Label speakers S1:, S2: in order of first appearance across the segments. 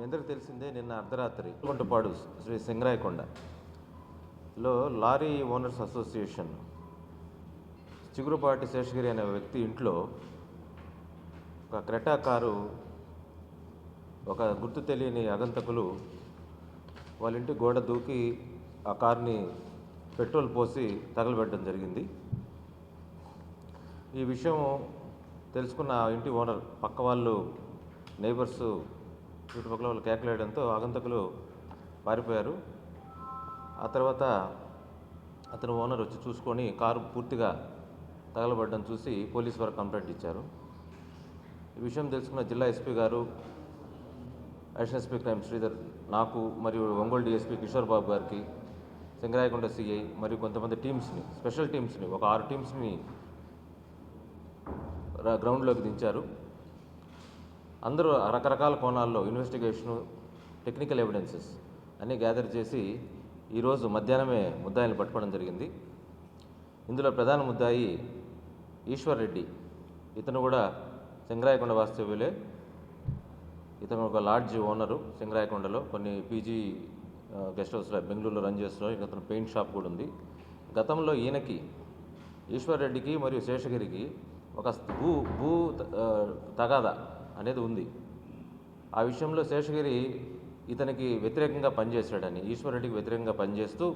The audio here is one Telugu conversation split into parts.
S1: నింద్ర తెలిసిందే నిన్న అర్ధరాత్రి Kontapadu Shri సింగరాయకొండలో lorry owners association Chigurupati Seshagiri అనే వ్యక్తి ఇంట్లో ఒక క్రెటా కారు ఒక గుర్తు తెలియని అగంతకులు వాళ్ళ ఇంటి గోడ దూకి ఆ కార్ని పెట్రోల్ పోసి తగలబెట్టడం జరిగింది. ఈ విషయం తెలుసుకున్న ఇంటి ఓనర్ పక్క వాళ్ళు నైబర్సు చుట్టుపక్కల వాళ్ళు కేకలేయడంతో ఆగంతకులు పారిపోయారు ఆ తర్వాత అతను ఓనర్ వచ్చి చూసుకొని కారు పూర్తిగా తగలబడడం చూసి పోలీస్ వారు కంప్లైంట్ ఇచ్చారు. ఈ విషయం తెలుసుకున్న జిల్లా ఎస్పీ గారు అడిషనల్ ఎస్పీ క్రైమ్ శ్రీధర్ నాకు మరియు ఒంగోలు డిఎస్పీ కిషోర్ బాబు గారికి సింగరాయకొండ సిఐ మరియు కొంతమంది టీమ్స్ని స్పెషల్ టీమ్స్ని ఒక ఆరు టీమ్స్ని గ్రౌండ్లోకి దించారు. అందరూ రకరకాల కోణాల్లో ఇన్వెస్టిగేషను టెక్నికల్ ఎవిడెన్సెస్ అన్నీ గ్యాదర్ చేసి ఈరోజు మధ్యాహ్నమే ముద్దాయిని పట్టుకోవడం జరిగింది. ఇందులో ప్రధాన ముద్దాయి ఈశ్వర్ రెడ్డి. ఇతను కూడా సింగరాయకొండ వాస్తవ్యులే. ఇతను ఒక లాడ్జ్ ఓనరు సింగరాయకొండలో కొన్ని పీజీ గెస్ట్ హౌస్లో బెంగళూరులో రన్ చేస్తున్నారు ఇంకా అతను పెయింట్ షాప్ కూడా ఉంది. గతంలో ఈయనకి ఈశ్వర్ రెడ్డికి మరియు శేషగిరికి ఒక భూ భూ తగాద తగాదా అనేది ఉంది. ఆ విషయంలో శేషగిరి ఇతనికి వ్యతిరేకంగా పనిచేశాడని ఈశ్వర్రెడ్డికి వ్యతిరేకంగా పనిచేస్తూ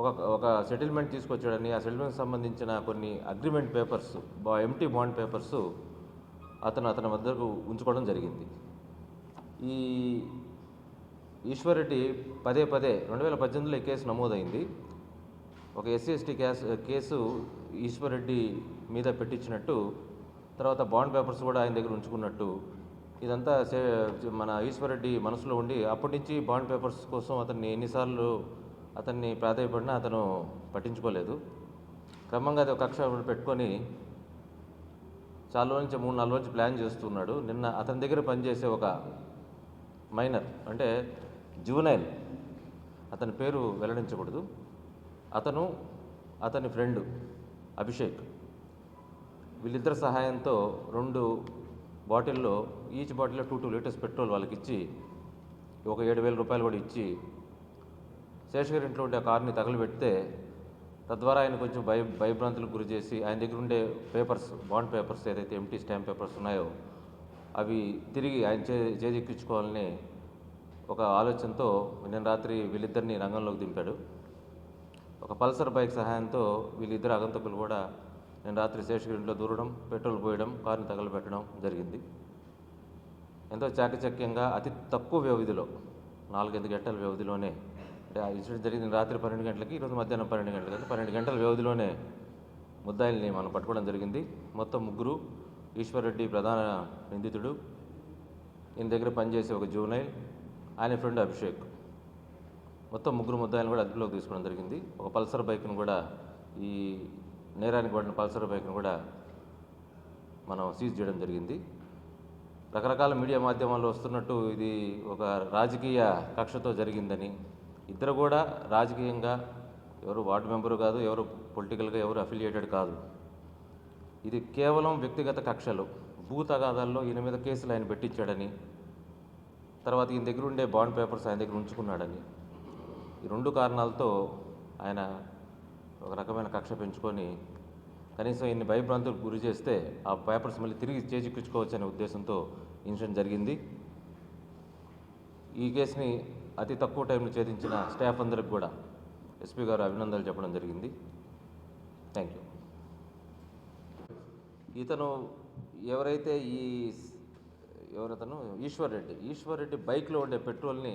S1: ఒక ఒక సెటిల్మెంట్ తీసుకొచ్చాడని ఆ సెటిల్మెంట్ సంబంధించిన కొన్ని అగ్రిమెంట్ పేపర్స్ బా ఎంటీ బాండ్ పేపర్స్ అతను అతని వద్దకు ఉంచుకోవడం జరిగింది. ఈ ఈశ్వర్ రెడ్డి పదే పదే రెండు వేల పద్దెనిమిదిలో ఈ కేసు నమోదైంది. ఒక SC ST case case Eshwar Reddy మీద పెట్టించినట్టు తర్వాత బాండ్ పేపర్స్ కూడా ఆయన దగ్గర ఉంచుకున్నట్టు ఇదంతా సే- మన ఈశ్వర్ రెడ్డి మనసులో ఉండి అప్పటి నుంచి బాండ్ పేపర్స్ కోసం అతన్ని ఎన్నిసార్లు అతన్ని ప్రాధాయపడినా అతను పట్టించుకోలేదు. క్రమంగా అది ఒక కక్ష పెట్టుకొని చాలా నుంచి మూడు నాలుగు నుంచి ప్లాన్ చేస్తున్నాడు. నిన్న అతని దగ్గర పనిచేసే ఒక మైనర్ అంటే జువనైల్ అతని పేరు వెల్లడించకూడదు. అతను అతని ఫ్రెండ్ అభిషేక్. వీళ్ళిద్దరి సహాయంతో రెండు బాటిల్లో ఈచ్ బాటిల్లో టూ టూ లీటర్స్ పెట్రోల్ వాళ్ళకి ఇచ్చి ఒక ఏడు వేల రూపాయలు కూడా ఇచ్చి శేషగిరి ఇంట్లో ఉండే కార్ని తగలబెడితే తద్వారా ఆయన కొంచెం భయ భయభ్రాంతులకు గురి చేసి ఆయన దగ్గర ఉండే పేపర్స్ బాండ్ పేపర్స్ ఏదైతే ఎంటీ స్టాంప్ పేపర్స్ ఉన్నాయో అవి తిరిగి ఆయన చే చేజెక్కించుకోవాలని ఒక ఆలోచనతో నిన్న రాత్రి వీళ్ళిద్దరిని రంగంలోకి దింపాడు. ఒక పల్సర్ బైక్ సహాయంతో వీళ్ళిద్దరు ఆగంతకులు కూడా నేను రాత్రి శేషగిరింట్లో దూరడం పెట్రోల్ పోయడం కారుని తగలబెట్టడం జరిగింది. ఎంతో చాకచక్యంగా అతి తక్కువ వ్యవధిలో నాలుగైదు గంటల వ్యవధిలోనే అంటే ఆ ఇన్సిడెంట్ జరిగింది రాత్రి పన్నెండు గంటలకి ఈరోజు మధ్యాహ్నం పన్నెండు గంటలకి పన్నెండు గంటల వ్యవధిలోనే ముద్దాయిల్ని మనం పట్టుకోవడం జరిగింది. మొత్తం ముగ్గురు ఈశ్వర్రెడ్డి ప్రధాన నిందితుడు ఈయన దగ్గర పనిచేసే ఒక జూనైల్ ఆయన ఫ్రెండ్ అభిషేక్. మొత్తం ముగ్గురు ముద్దాయిలను కూడా అదుపులోకి తీసుకోవడం జరిగింది. ఒక పల్సర్ బైక్ను కూడా ఈ నేరానికి పడిన పల్సర్ బైక్ను కూడా మనం సీజ్ చేయడం జరిగింది. రకరకాల మీడియా మాధ్యమాల్లో వస్తున్నట్టు ఇది ఒక రాజకీయ కక్షతో జరిగిందని. ఇద్దరు కూడా రాజకీయంగా ఎవరు వార్డు మెంబరు కాదు ఎవరు పొలిటికల్గా ఎవరు అఫిలియేటెడ్ కాదు. ఇది కేవలం వ్యక్తిగత కక్షలు. భూ తగాదాల్లో ఈయన మీద కేసులు ఆయన పెట్టించాడని తర్వాత ఈయన దగ్గర ఉండే బాండ్ పేపర్స్ ఆయన దగ్గర ఉంచుకున్నాడని. ఈ రెండు కారణాలతో ఆయన ఒక రకమైన కక్ష పెంచుకొని కనీసం ఇన్ని భయభ్రాంతులకు గురి చేస్తే ఆ పేపర్స్ మళ్ళీ తిరిగి చేజిక్కించుకోవచ్చు అనే ఉద్దేశంతో ఇన్సిడెంట్ జరిగింది. ఈ కేసుని అతి తక్కువ టైంలో ఛేదించిన స్టాఫ్ అందరికి కూడా ఎస్పీ గారు అభినందనలు చెప్పడం జరిగింది. Thank you. ఇతను ఎవరైతే ఈ ఎవరతను? ఈశ్వర్ రెడ్డి. ఈశ్వర్ రెడ్డి బైక్లో ఉండే పెట్రోల్ని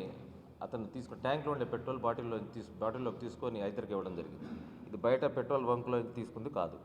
S1: అతను తీసుకుని ట్యాంక్లో ఉండే పెట్రోల్ బాటిల్లో తీసు బాటిల్లోకి తీసుకొని ఇద్దరికి ఇవ్వడం జరిగింది. ఇది బయట పెట్రోల్ బంకులో తీసుకుంది కాదు.